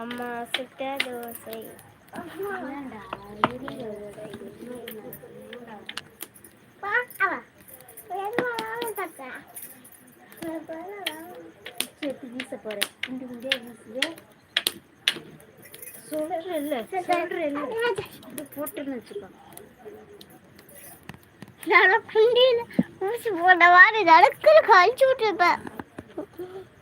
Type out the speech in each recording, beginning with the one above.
அம்மா சுட்ட தோசை. வீச போறேன். குண்டு குண்டே வீசுது சொல்றேன் இல்ல சொல்றேன் இல்ல இது போட்டுன்னு வச்சுக்கோ. நான் குண்டியில் ஊசி போட்ட மாதிரி நடக்கிற கழிச்சு விட்டுருப்பேன்.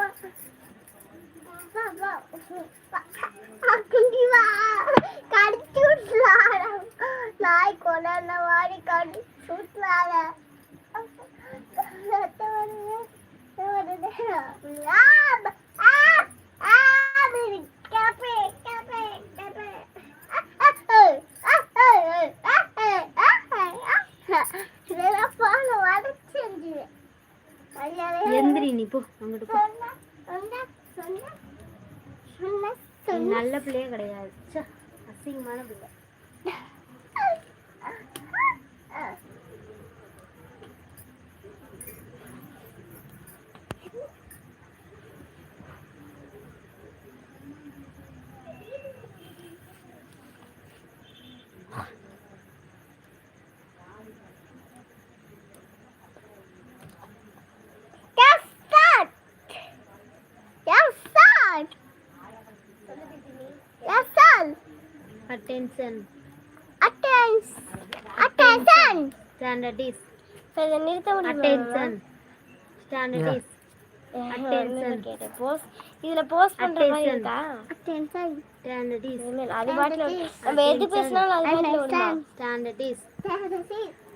மாட்டா இங்கே வந்தா கடிச்சு விட்டுலாட நாய் கொண்டாந்த மாதிரி கடிச்சு விட்டுலாட எந்திரி நீ போ அங்கிட்டு போ. நல்ல பிள்ளையே கிடையாது. அசிங்கமான பிள்ளை. அட்டென்ஷன் ஸ்டாண்டர்ட் இஸ் நிறுத்த அட்டென்ஷன் ஸ்டாண்டர்ட் இஸ் Attention. கேட்டேன் போஸ்ட் இதுல போஸ்ட் பண்ற மாதிரி Attention. இருக்கா அட்டென்ஷன் ஸ்டாண்டர்ட் இஸ் அது பாட்டுல நம்ம எது பேசினாலும் அது பாட்டுல வருமா ஸ்டாண்டர்ட் இஸ்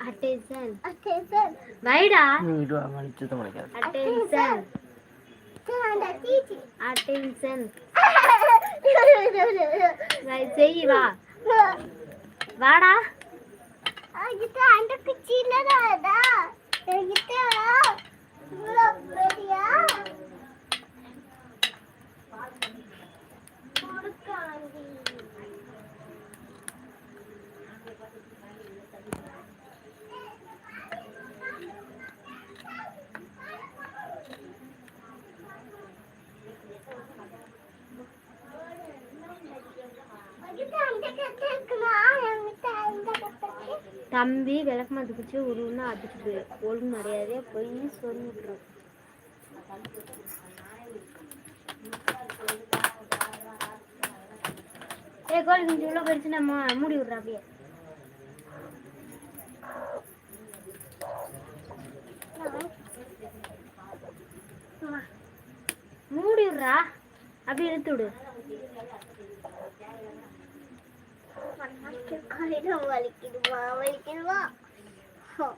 அட்டென்ஷன் அட்டென்ஷன் வைடா வீடு வாங்க சுத்தம் பண்ணிக்காது அட்டென்ஷன் அட்டென்ஷன். செய் வா. வாடா என்கிட்ட அந்த தம்பி விளக்கு மாத்து குச்சி உருவுன்னா அதுக்கு போய் ஒழுங்கு மரியாதையாக போய் சொல்லிட்டுரும் ஏ கோழி குஞ்சு இவ்வளோ போயிடுச்சு நம்ம மூடி விடுறா அப்படியே. மூடி விடுறா. அப்படியே இழுத்து விடு.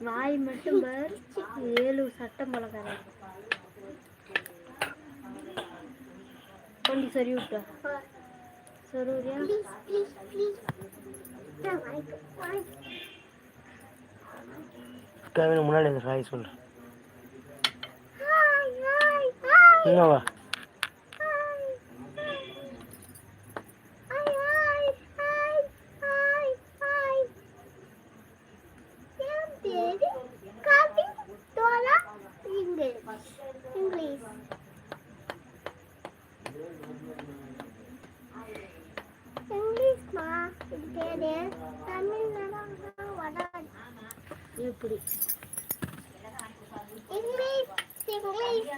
வாய் மட்டும் பார். ஏழு சட்டம் பழக்கார கொண்டி சரி விட்டு கவின் முன்னாடி ஹாய் ஹாய் என்னவா hi hi hi hi hi என் பேரு கவி தோலா இங்கிலீஷ் இங்கிலீஷ் இங்கிலீஷ்மா இது பேரு தமிழ்நாடு வடாது இப்படி. English English.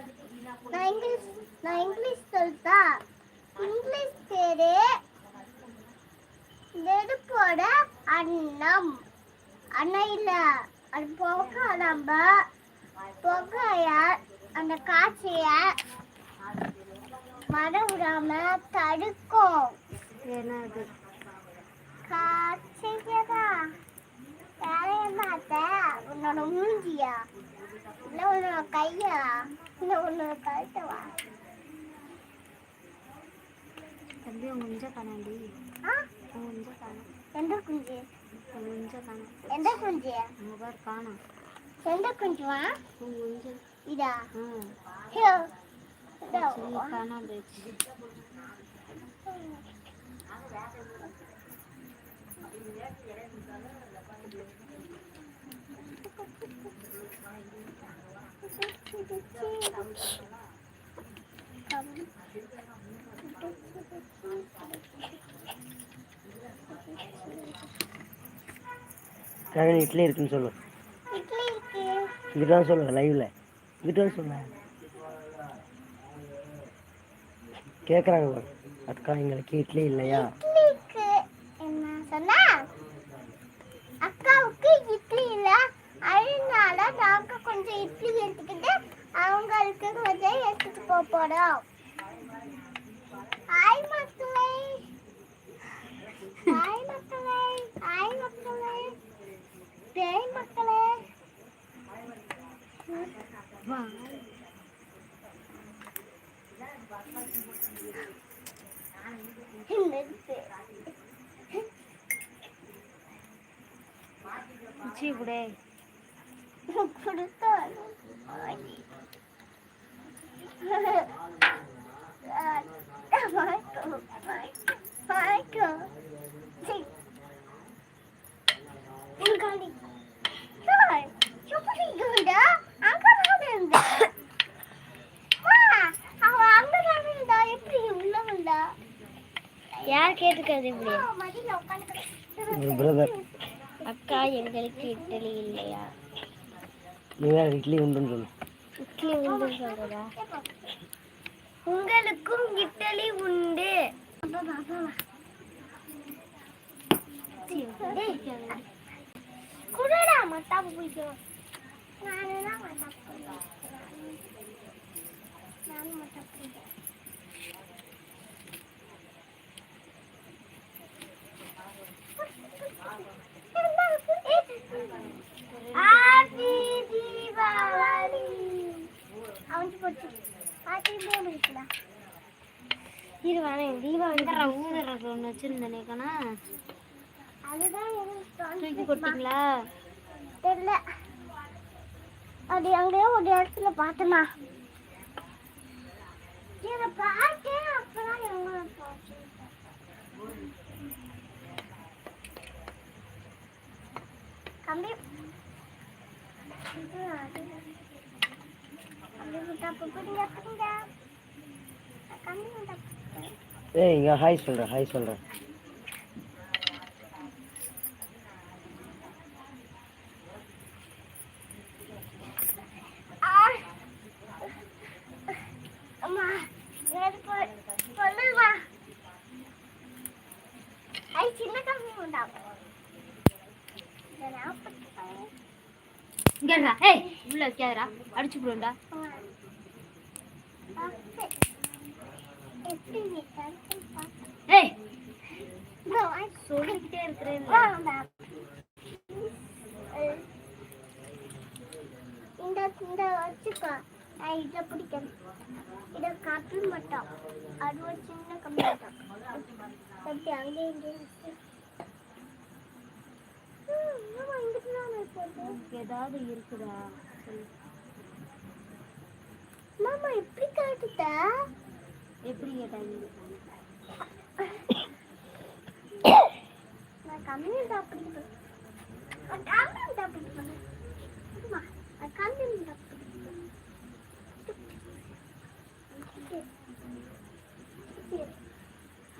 நான் இங்கிலீஷ் நான் இங்கிலீஷ் சொல்லிட்டா இங்கிலீஷ் பேரு நெருப்போட அன்னம். அண்ணன் இல்ல அது புகை நம்ம புகைய அந்த காட்சிய மரம் விடாம தடுக்கும். ஏன்னா காட்சியதா வேற என்னத்த உன்னோட மூஞ்சியா? இல்ல ஒரு கையா? இந்த ஒன்று கழுத்தவா? தம்பி உங்க முஞ்ச காணாண்டி உங்க முஞ்ச காணும். எந்த குஞ்சு? உங்க முஞ்ச காணும். எந்த குஞ்சு? உங்க பேர் காணும். எந்த குஞ்சுவா? உங்க முஞ்ச. இதா? ம் ஹியோ காணாம போயிடுச்சு கழனி இட்லி இருக்குன்னு சொல்லு. இட்லி இங்கிட்ட தான் சொல்லு லைவ்ல இங்கிட்ட தான் சொல்ல கேட்குறாங்க அக்கா எங்களுக்கு இட்லி இல்லையா? கொஞ்சம் இட்லி எடுத்துக்கிட்டு அவங்களுக்கு கொஞ்சம் எடுத்துட்டு போக போறோம். ஹாய் மக்களே. ஹாய் மக்களே. ஹாய் மக்களே. டேய் மக்களே. வா நிறுத்து. யார் கேட்டுக்கிறது இப்படி? பிரதர் அக்கா எங்களுக்கு இட்லி இல்லையா? நீ வேற இட்லி உண்டுன்னு சொல்லு. இட்லி உண்டு சொல்றதா? உங்களுக்கும் இட்லி உண்டு. குடடா மத்தாப்பு பிடிக்கும். நானும் மத்தாப்பு நானும் மத்தாப்பு ஹாப்பி தீபாவளி ஹாப்பி தீபாவளி ஊதுறது ஒன்று வச்சுருந்தேனே கண்ணா. அதுதான் தூக்கி போட்டீங்களா தெரியல. அது அங்கேயோ ஒரு இடத்துல பார்த்தனா இதை பார்த்தேன் அப்பதான் எங்க போச்சு. கம்பி இது அது. கம்பி முட்டா புடிங்க புடிங்க கம்பி முட்டா புடிங்க. ஏய் இங்க ஹாய் சொல்கிறேன் ஹாய் சொல்கிறேன் ஆ. அம்மா எனக்கு பொ- சொல்லுமா ஐ சின்ன கம்பி உண்டா இதை நான் போட்டுக்கிறேன். இங்கடா. ஏய் உள்ள வைக்காதடா. அடிச்சு போடுடா ஆ, ஏய் சொல்லிக்கிட்டே இருக்கிறேன் இந்த இந்த வச்சுக்கோ. நான் இதை பிடிக்கணும். இதை கப்பி மட்டும். அது ஒரு சின்ன கம்மி மட்டும் அப்படி அங்கே இங்கே வச்சு. ஹம், ஆமா, இங்கிட்டு தான் இருக்குது. ஏதாவது இருக்குதா? மாமா எப்படி காட்டுத? எப்படி கேட்டாங்க நான் கம்மி தான் பிடிப்பேன் நான் கம்மி தான் பிடிப்பேன் அம்மா, நான் கம்மி தான் பிடிப்பேன்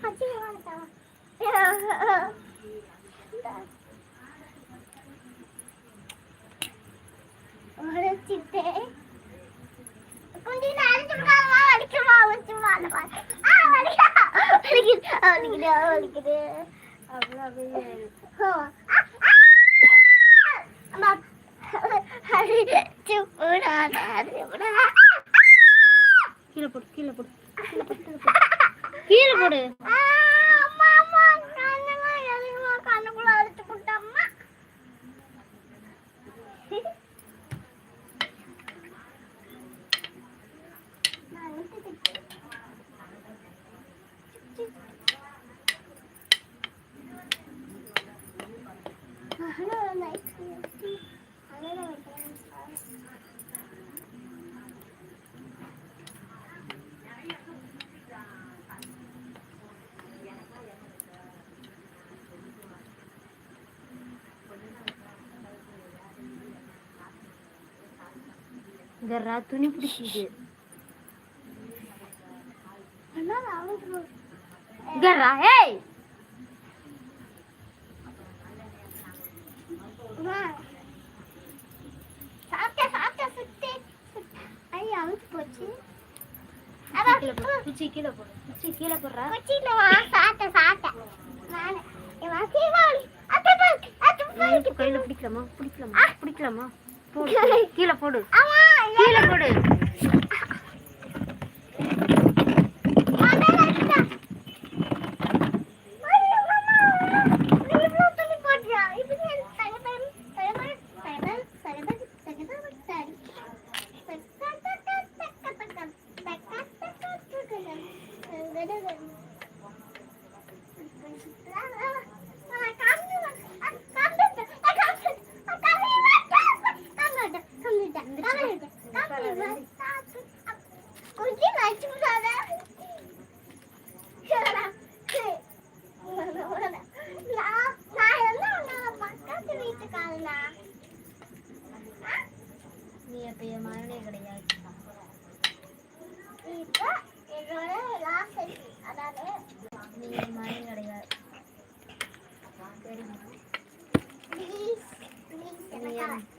அச்சி வேண்டாம் வலிக்குமா ஆ வலிக்கா வலிக்குது. வலிக்குது? வலிக்குது. ஆ! அம்மா அடிச்சு கீழே போடு கீழே போடு. கீழே போடு கண்ணுக்குள்ள அடிச்சு போட்டம்மா அவுத்து போச்சு. அதான், கீழே போடு குச்சி கீழே போடு குச்சி கீழே போடுறா கொச்சியிலவா? சாப்பிட்டேன், சாப்பிட்டேன். நானு. இவன் தீபாவளி. அத்தை பாரு, அத்தை பாரு. எடுத்து கையில பிடிக்கலாமா பிடிக்கலாமா பிடிக்கலாமா போடு கீழே போடு கீழே போடு.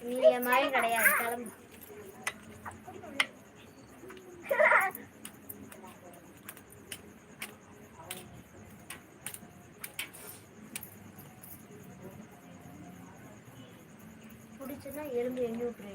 நீ எனக்கு கிடையாது கிளம்பு பிடிச்சதுன்னா எறும்பு எண்ணி விட்டுரு